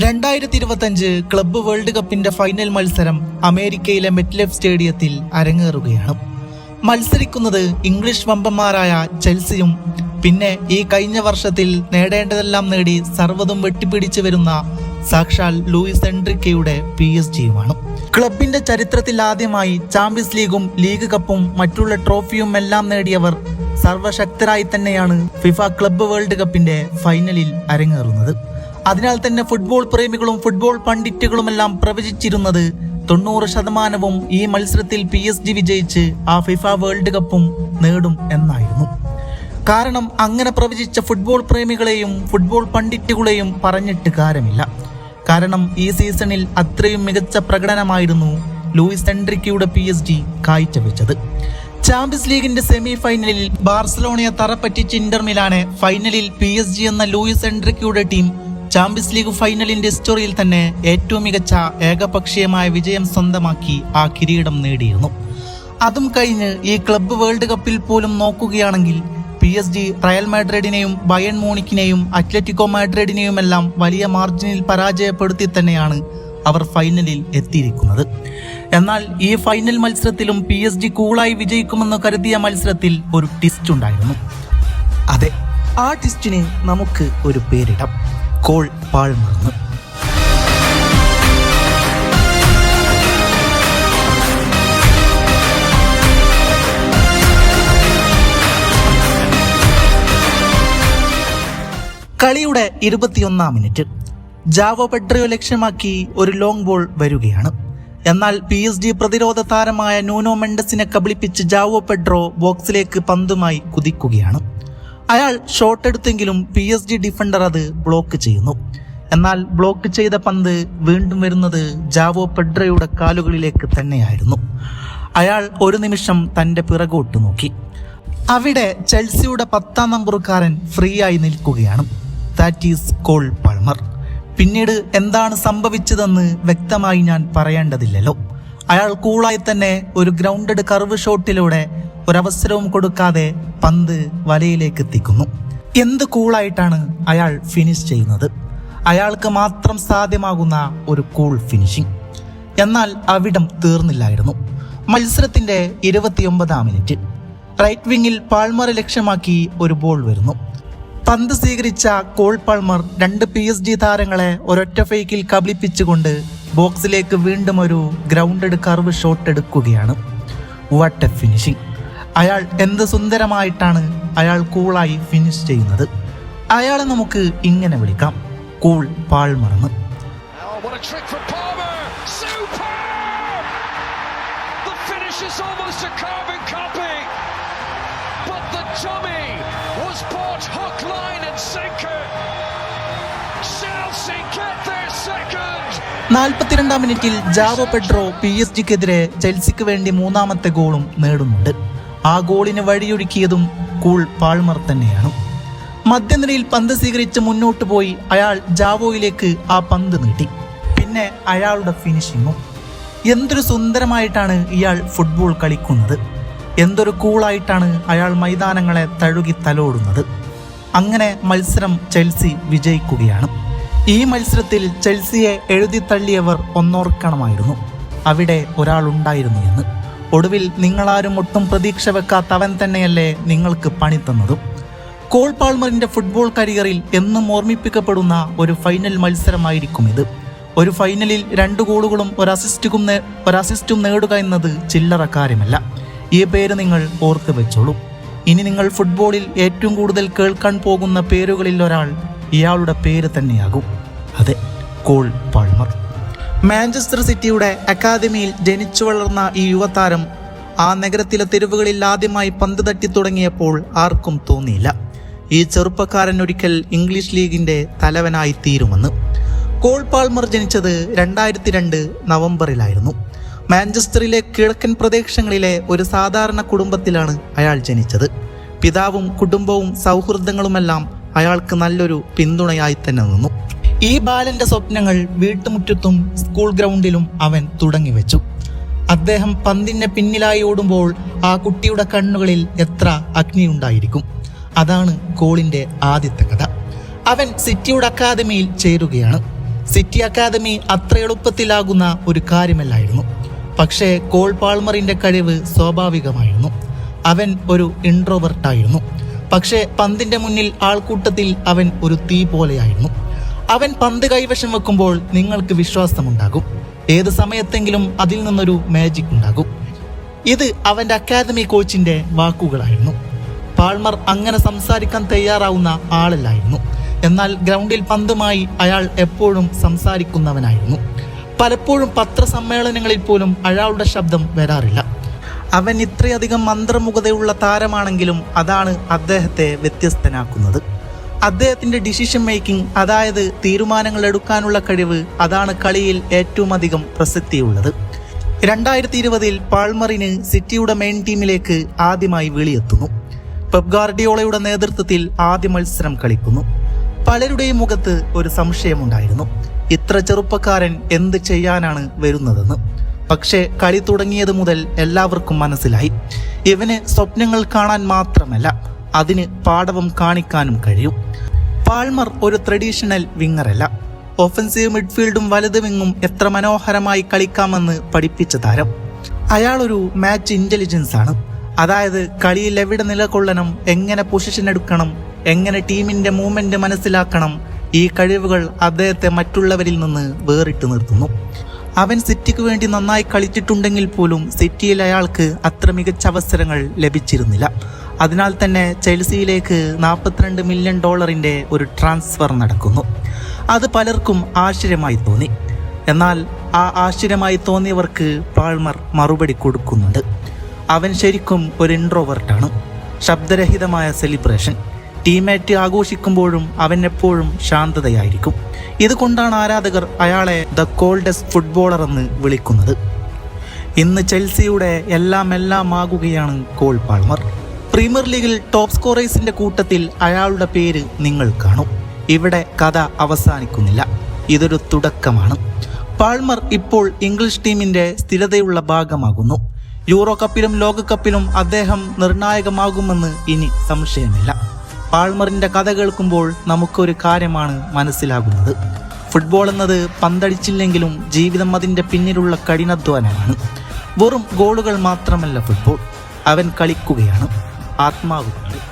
രണ്ടായിരത്തി ഇരുപത്തഞ്ച് club world കപ്പിന്റെ ഫൈനൽ മത്സരം അമേരിക്കയിലെ മെറ്റ്ലെഫ് സ്റ്റേഡിയത്തിൽ അരങ്ങേറുകയാണ്. മത്സരിക്കുന്നത് ഇംഗ്ലീഷ് വമ്പന്മാരായ ചെൽസിയും പിന്നെ ഈ കഴിഞ്ഞ വർഷത്തിൽ നേടേണ്ടതെല്ലാം നേടി സർവതും വെട്ടിപ്പിടിച്ചു വരുന്ന സാക്ഷാൽ ലൂയിസ് എൻട്രിക്കയുടെ പി എസ് ജിയുമാണ്. ക്ലബിന്റെ ചരിത്രത്തിൽ ആദ്യമായി ചാമ്പ്യൻസ് ലീഗും ലീഗ് കപ്പും മറ്റുള്ള ട്രോഫിയും എല്ലാം നേടിയവർ സർവശക്തരായി തന്നെയാണ് ഫിഫ ക്ലബ്ബ് വേൾഡ് കപ്പിന്റെ ഫൈനലിൽ അരങ്ങേറുന്നത്. അതിനാൽ തന്നെ ഫുട്ബോൾ പ്രേമികളും ഫുട്ബോൾ പണ്ഡിറ്റുകളുമെല്ലാം പ്രവചിച്ചിരുന്നത് തൊണ്ണൂറ് ശതമാനവും ഈ മത്സരത്തിൽ പി എസ് ജി വിജയിച്ച് ആ ഫിഫ വേൾഡ് കപ്പും നേടും എന്നായിരുന്നു. കാരണം അങ്ങനെ പ്രവചിച്ച ഫുട്ബോൾ പ്രേമികളെയും ഫുട്ബോൾ പണ്ഡിറ്റുകളെയും പറഞ്ഞിട്ട് കാര്യമില്ല. കാരണം ഈ സീസണിൽ അത്രയും മികച്ച പ്രകടനമായിരുന്നു ലൂയിസ് എൻട്രിക്കയുടെ പി എസ് ജി കാഴ്ചവെച്ചത്. ചാമ്പ്യൻസ് ലീഗിന്റെ സെമി ഫൈനലിൽ ബാർസലോണയെ തറപ്പറ്റിച്ച് ഇന്റർ മിലാനെ ഫൈനലിൽ പി എസ് ജി എന്ന ലൂയിസ് എൻട്രിക്കയുടെ ടീം ചാമ്പ്യൻസ് ലീഗ് ഫൈനലിന്റെ സ്റ്റോറിയിൽ തന്നെ ഏറ്റവും മികച്ച ഏകപക്ഷീയമായ വിജയം സ്വന്തമാക്കി ആ കിരീടം നേടിയിരുന്നു. അതും കഴിഞ്ഞ് ഈ ക്ലബ്ബ് വേൾഡ് കപ്പിൽ പോലും നോക്കുകയാണെങ്കിൽ പി എസ് ജി റയൽ മാഡ്രിഡിനെയും ബയൺ മോണിക്കിനെയും അത്ലറ്റിക്കോ മാഡ്രിഡിനെയും എല്ലാം വലിയ മാർജിനിൽ പരാജയപ്പെടുത്തി തന്നെയാണ് അവർ ഫൈനലിൽ എത്തിയിരിക്കുന്നത്. എന്നാൽ ഈ ഫൈനൽ മത്സരത്തിലും പി എസ് ജി കൂളായി വിജയിക്കുമെന്ന് കരുതിയ മത്സരത്തിൽ ഒരു ടിസ്റ്റ് ഉണ്ടായിരുന്നു. അതെ ആ ടിസ്റ്റിന് നമുക്ക് ഒരു പേരിടാം. കോൾ പാഴ്മറന്ന് കളിയുടെ ഇരുപത്തിയൊന്നാം മിനിറ്റ്. ജാവോ പെട്രിയോ ലക്ഷ്യമാക്കി ഒരു ലോങ് ബോൾ വരികയാണ്. എന്നാൽ പി എസ് ഡി പ്രതിരോധ താരമായ നൂനോ മെൻഡസിനെ കബളിപ്പിച്ച് ജാവോ പെഡ്രോ ബോക്സിലേക്ക് പന്തുമായി കുതിക്കുകയാണ്. അയാൾ ഷോട്ട് എടുത്തെങ്കിലും പി എസ് ഡി ഡിഫൻഡർ അത് ബ്ലോക്ക് ചെയ്യുന്നു. എന്നാൽ ബ്ലോക്ക് ചെയ്ത പന്ത് വീണ്ടും വരുന്നത് ജാവോ പെഡ്രയുടെ കാലുകളിലേക്ക് തന്നെയായിരുന്നു. അയാൾ ഒരു നിമിഷം തന്റെ പിറകോട്ട് നോക്കി. അവിടെ ചെൽസിയുടെ പത്താം നമ്പറുകാരൻ ഫ്രീ ആയി നിൽക്കുകയാണ്. ദാറ്റ് ഈസ് കോൾ പൾമർ പിന്നീട് എന്താണ് സംഭവിച്ചതെന്ന് വ്യക്തമായി ഞാൻ പറയേണ്ടതില്ലല്ലോ. അയാൾ കൂളായി തന്നെ ഒരു ഗ്രൗണ്ടഡ് കർവ് ഷോട്ടിലൂടെ ഒരവസരവും കൊടുക്കാതെ പന്ത് വലയിലേക്ക് എത്തിക്കുന്നു എന്ത് കൂളായിട്ടാണ് അയാൾ ഫിനിഷ് ചെയ്യുന്നത്? അയാൾക്ക് മാത്രം സാധ്യമാകുന്ന ഒരു കൂൾ ഫിനിഷിംഗ് എന്നാൽ അവിടം തീർന്നില്ലായിരുന്നു. മത്സരത്തിന്റെ ഇരുപത്തിയൊമ്പതാം മിനിറ്റ് റൈറ്റ് വിങ്ങിൽ പാൾമറെ ലക്ഷ്യമാക്കി ഒരു ബോൾ വരുന്നു. പന്ത് സ്വീകരിച്ച കോൾ പാൾമർ രണ്ട് പി എസ് ഡി താരങ്ങളെ ഒരൊറ്റ ഫേക്കിൽ കബളിപ്പിച്ചുകൊണ്ട് ബോക്സിലേക്ക് വീണ്ടും ഒരു ഗ്രൗണ്ടഡ് കർവ് ഷോട്ട് എടുക്കുകയാണ്. വാട്ട് എ ഫിനിഷിംഗ് അയാൾ എന്ത് സുന്ദരമായിട്ടാണ് അയാൾ കൂളായി ഫിനിഷ് ചെയ്യുന്നത് അയാളെ നമുക്ക് ഇങ്ങനെ വിളിക്കാം കൂൾ പാൾമറന്ന് Oh. നാൽപ്പത്തിരണ്ടാം മിനിറ്റിൽ ജാവോ പെഡ്രോ പി എസ് ജിക്കെതിരെ ചെൽസിക്ക് വേണ്ടി മൂന്നാമത്തെ ഗോളും നേടുന്നുണ്ട് ആ ഗോളിന് വഴിയൊരുക്കിയതും കൂൾ പാൾമർ തന്നെയാണ്. മധ്യനിരയിൽ പന്ത് സ്വീകരിച്ച് മുന്നോട്ട് പോയി അയാൾ ജാവോയിലേക്ക് ആ പന്ത് നീട്ടി. പിന്നെ അയാളുടെ ഫിനിഷിങ്ങും. എന്തൊരു സുന്ദരമായിട്ടാണ് ഇയാൾ ഫുട്ബോൾ കളിക്കുന്നത്. എന്തൊരു കൂളായിട്ടാണ് അയാൾ മൈതാനങ്ങളെ തഴുകി തലോടുന്നത്. അങ്ങനെ മത്സരം ചെൽസി വിജയിക്കുകയാണ്. ഈ മത്സരത്തിൽ ചെൽസിയെ എഴുതി തള്ളിയവർ ഒന്നോർക്കണമായിരുന്നു. അവിടെ ഒരാളുണ്ടായിരുന്നു എന്ന്. ഒടുവിൽ നിങ്ങളാരും ഒട്ടും പ്രതീക്ഷ വെക്കാത്ത അവൻ തന്നെയല്ലേ നിങ്ങൾക്ക് പണി തന്നതും. കോൾ പാൾമറിന്റെ ഫുട്ബോൾ കരിയറിൽ എന്നും ഓർമ്മിപ്പിക്കപ്പെടുന്ന ഒരു ഫൈനൽ മത്സരമായിരിക്കും ഇത്. ഒരു ഫൈനലിൽ രണ്ട് ഗോളുകളും ഒരു അസിസ്റ്റും ഒരു അസിസ്റ്റും നേടുക എന്നത് ചില്ലറ കാര്യമല്ല. ഈ പേര് നിങ്ങൾ ഓർത്ത് വെച്ചോളൂ. ഇനി നിങ്ങൾ ഫുട്ബോളിൽ ഏറ്റവും കൂടുതൽ കേൾക്കാൻ പോകുന്ന പേരുകളിൽ ഒരാൾ ഇയാളുടെ പേര് തന്നെയാകും. അതെ കോൾ പാൾമർ. മാഞ്ചസ്റ്റർ സിറ്റിയുടെ അക്കാദമിയിൽ ജനിച്ചു വളർന്ന ഈ യുവതാരം ആ നഗരത്തിലെ തെരുവുകളിൽ ആദ്യമായി പന്ത് തട്ടി തുടങ്ങിയപ്പോൾ ആർക്കും തോന്നിയില്ല. ഈ ചെറുപ്പക്കാരൻ ഒരിക്കൽ ഇംഗ്ലീഷ് ലീഗിന്റെ തലവനായി തീരുമെന്ന്. കോൾ പാൾമർ ജനിച്ചത് രണ്ടായിരത്തി രണ്ട് നവംബറിലായിരുന്നു. മാഞ്ചസ്റ്ററിലെ കിഴക്കൻ പ്രദേശങ്ങളിലെ ഒരു സാധാരണ കുടുംബത്തിലാണ് അയാൾ ജനിച്ചത്. പിതാവും കുടുംബവും സൗഹൃദങ്ങളുമെല്ലാം അയാൾക്ക് നല്ലൊരു പിന്തുണയായി തന്നെ നിന്നു. ഈ ബാലന്റെ സ്വപ്നങ്ങൾ വീട്ടുമുറ്റത്തും സ്കൂൾ ഗ്രൗണ്ടിലും അവൻ തുടങ്ങിവെച്ചു. അദ്ദേഹം പന്തിന്റെ പിന്നിലായി ഓടുമ്പോൾ ആ കുട്ടിയുടെ കണ്ണുകളിൽ എത്ര അഗ്നിയുണ്ടായിരിക്കും അതാണ് കോളിന്റെ ആദ്യത്തെ കഥ. അവൻ സിറ്റിയുടെ അക്കാദമിയിൽ ചേരുകയാണ്. സിറ്റി അക്കാദമി അത്ര എളുപ്പത്തിലാകുന്ന ഒരു കാര്യമല്ലായിരുന്നു. പക്ഷേ കോൾ പാൾമറിന്റെ കഴിവ് സ്വാഭാവികമായിരുന്നു. അവൻ ഒരു ഇൻട്രോവർട്ടായിരുന്നു പക്ഷേ പന്തിന്റെ മുന്നിൽ ആൾക്കൂട്ടത്തിൽ അവൻ ഒരു തീ പോലെയായിരുന്നു. അവൻ പന്ത് കൈവശം വെക്കുമ്പോൾ നിങ്ങൾക്ക് വിശ്വാസമുണ്ടാകും. ഏത് സമയത്തെങ്കിലും അതിൽ നിന്നൊരു മാജിക് ഉണ്ടാകും. ഇത് അവന്റെ അക്കാദമി കോച്ചിന്റെ വാക്കുകളായിരുന്നു. പാൾമർ അങ്ങനെ സംസാരിക്കാൻ തയ്യാറാവുന്ന ആളല്ലായിരുന്നു. എന്നാൽ ഗ്രൗണ്ടിൽ പന്തുമായി അയാൾ എപ്പോഴും സംസാരിക്കുന്നവനായിരുന്നു. പലപ്പോഴും പത്രസമ്മേളനങ്ങളിൽ പോലും അയാളുടെ ശബ്ദം വരാറില്ല. അവൻ ഇത്രയധികം മന്ത്രമുഖതയുള്ള താരമാണെങ്കിലും അതാണ് അദ്ദേഹത്തെ വ്യത്യസ്തനാക്കുന്നത്. അദ്ദേഹത്തിന്റെ ഡിസിഷൻ മേക്കിംഗ് അതായത് തീരുമാനങ്ങൾ എടുക്കാനുള്ള കഴിവ് അതാണ് കളിയിൽ ഏറ്റവും അധികം പ്രസക്തിയുള്ളത്. രണ്ടായിരത്തി ഇരുപതിൽ പാൾമറിന് സിറ്റിയുടെ മെയിൻ ടീമിലേക്ക് ആദ്യമായി വിളിയെത്തുന്നു. പെപ് ഗാർഡിയോളയുടെ നേതൃത്വത്തിൽ ആദ്യ മത്സരം കളിക്കുന്നു. പലരുടെയും മുഖത്ത് ഒരു സംശയമുണ്ടായിരുന്നു. ഇത്ര ചെറുപ്പക്കാരൻ എന്ത് ചെയ്യാനാണ് വരുന്നതെന്ന്. പക്ഷേ കളി തുടങ്ങിയത് മുതൽ എല്ലാവർക്കും മനസ്സിലായി. ഇവന് സ്വപ്നങ്ങൾ കാണാൻ മാത്രമല്ല അതിന് പാടവം കാണിക്കാനും കഴിയും. പാൾമർ ഒരു ട്രഡീഷണൽ വിങ്ങറല്ല ഒഫൻസീവ് മിഡ്ഫീൽഡും വലത് വിങ്ങും എത്ര മനോഹരമായി കളിക്കാമെന്ന് പഠിപ്പിച്ച താരം. അയാളൊരു മാച്ച് ഇന്റലിജൻസ് ആണ്. അതായത് കളിയിൽ എവിടെ നിലകൊള്ളണം എങ്ങനെ പൊസിഷൻ എടുക്കണം എങ്ങനെ ടീമിന്റെ മൂവ്മെന്റ് മനസ്സിലാക്കണം ഈ കഴിവുകൾ അദ്ദേഹത്തെ മറ്റുള്ളവരിൽ നിന്ന് വേറിട്ട് നിർത്തുന്നു. അവൻ സിറ്റിക്ക് വേണ്ടി നന്നായി കളിച്ചിട്ടുണ്ടെങ്കിൽ പോലും സിറ്റിയിൽ അയാൾക്ക് അത്ര മികച്ച അവസരങ്ങൾ ലഭിച്ചിരുന്നില്ല. അതിനാൽ തന്നെ ചെൽസിയിലേക്ക് നാൽപ്പത്തിരണ്ട് മില്യൺ ഡോളറിന്റെ ഒരു ട്രാൻസ്ഫർ നടക്കുന്നു. അത് പലർക്കും ആശ്ചര്യമായി തോന്നി. എന്നാൽ ആ ആശ്ചര്യമായി തോന്നിയവർക്ക് പാൾമർ മറുപടി കൊടുക്കുന്നുണ്ട്. അവൻ ശരിക്കും ഒരു ഇൻട്രോവർട്ടാണ് ശബ്ദരഹിതമായ സെലിബ്രേഷൻ ടീമേറ്റ് ആഘോഷിക്കുമ്പോഴും അവൻ എപ്പോഴും ശാന്തതയായിരിക്കും. ഇതുകൊണ്ടാണ് ആരാധകർ അയാളെ ദ കോൾഡസ്റ്റ് ഫുട്ബോളർ എന്ന് വിളിക്കുന്നത്. ഇന്ന് ചെൽസിയുടെ എല്ലാം എല്ലാം ആകുകയാണ് കോൾ പാൾമർ പ്രീമിയർ ലീഗിൽ ടോപ്പ് സ്കോറേഴ്സിന്റെ കൂട്ടത്തിൽ അയാളുടെ പേര് നിങ്ങൾ കാണും. ഇവിടെ കഥ അവസാനിക്കുന്നില്ല. ഇതൊരു തുടക്കമാണ്. പാൾമർ ഇപ്പോൾ ഇംഗ്ലീഷ് ടീമിന്റെ സ്ഥിരതയുള്ള ഭാഗമാകുന്നു. യൂറോ കപ്പിലും ലോകകപ്പിലും അദ്ദേഹം നിർണായകമാകുമെന്ന് ഇനി സംശയമില്ല. പാൾമറിന്റെ കഥ കേൾക്കുമ്പോൾ നമുക്കൊരു കാര്യമാണ് മനസ്സിലാകുന്നത്. ഫുട്ബോൾ എന്നത് പന്തടിച്ചില്ലെങ്കിലും ജീവിതം അതിന്റെ പിന്നിലുള്ള കഠിനാധ്വാനമാണ്. വെറും ഗോളുകൾ മാത്രമല്ല ഫുട്ബോൾ. അവൻ കളിക്കുകയാണ്. ആത്മാവ് കൊണ്ട്